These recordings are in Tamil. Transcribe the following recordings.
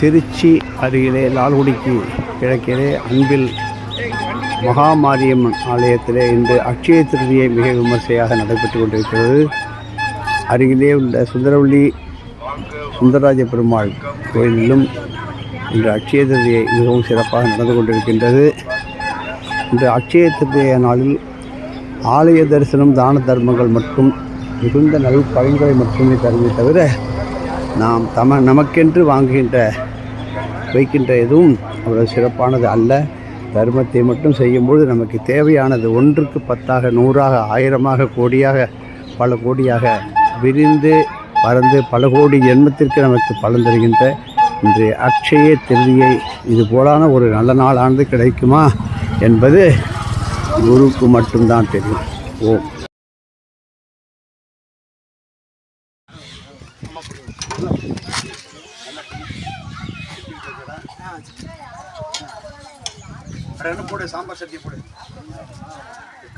திருச்சி அருகிலே லால்குடிக்கு கிழக்கிலே அன்பில் மகாமாரியம்மன் ஆலயத்திலே இன்று அட்சய திருதியை மிக விமர்சையாக நடைபெற்று கொண்டிருக்கிறது. அருகிலே உள்ள சுந்தரவள்ளி சுந்தரராஜ பெருமாள் கோயிலிலும் இன்று அட்சய திருதியை மிகவும் சிறப்பாக நடந்து கொண்டிருக்கின்றது. இன்று அட்சய திருதிய நாளில் ஆலய தரிசனம் தான தர்மங்கள் மற்றும் மிகுந்த நல் பலன்களை மட்டுமே தருமே தவிர நாம் தம நமக்கென்று வாங்குகின்ற வைக்கின்ற எதுவும் அவ்வளோ சிறப்பானது அல்ல. தர்மத்தை மட்டும் செய்யும்பொழுது நமக்கு தேவையானது ஒன்றுக்கு பத்தாக நூறாக ஆயிரமாக கோடியாக பல கோடியாக விரிந்து பறந்து பல கோடி ஜென்மத்திற்கு நமக்கு பலன் தருகின்ற இன்று அக்ஷய திருதியை இது போலான ஒரு நல்ல நாளானது கிடைக்குமா என்பது குருவுக்கு மட்டும்தான் தெரியும். ஓம். போடு சாம்பார் சட்டி போடு.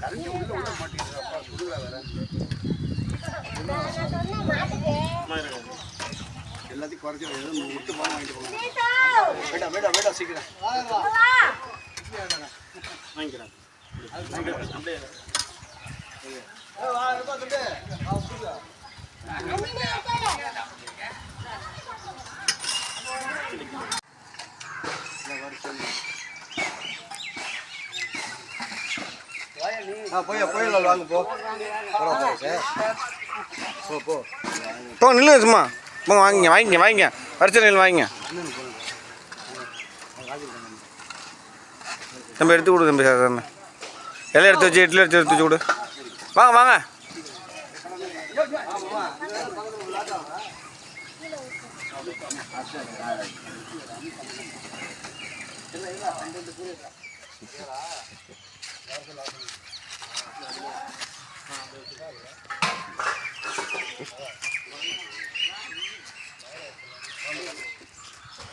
கரண்டி உள்ள உள்ள மாட்டேங்குது வேற. எல்லாத்தையும் குறைச்சி எதுவும் விட்டு போக வாங்கிட்டு போகலாம். வேடா வேடா வேடா சீக்கிரம். வாங்கிக்கிறேன். அப்படியே போ நில்லு போ போ நில்லுங்க சும்மா போங்க வாங்கிங்க வாங்கிங்க வாங்கிங்க வரிசை வாங்கிங்க தம்பி எடுத்து கொடு தம்பி சார் எல்லாம் எடுத்து வச்சு இட்லி எடுத்து எடுத்து வச்சு கொடு வாங்க வாங்க. இல்லை இல்லை பன்னெண்டு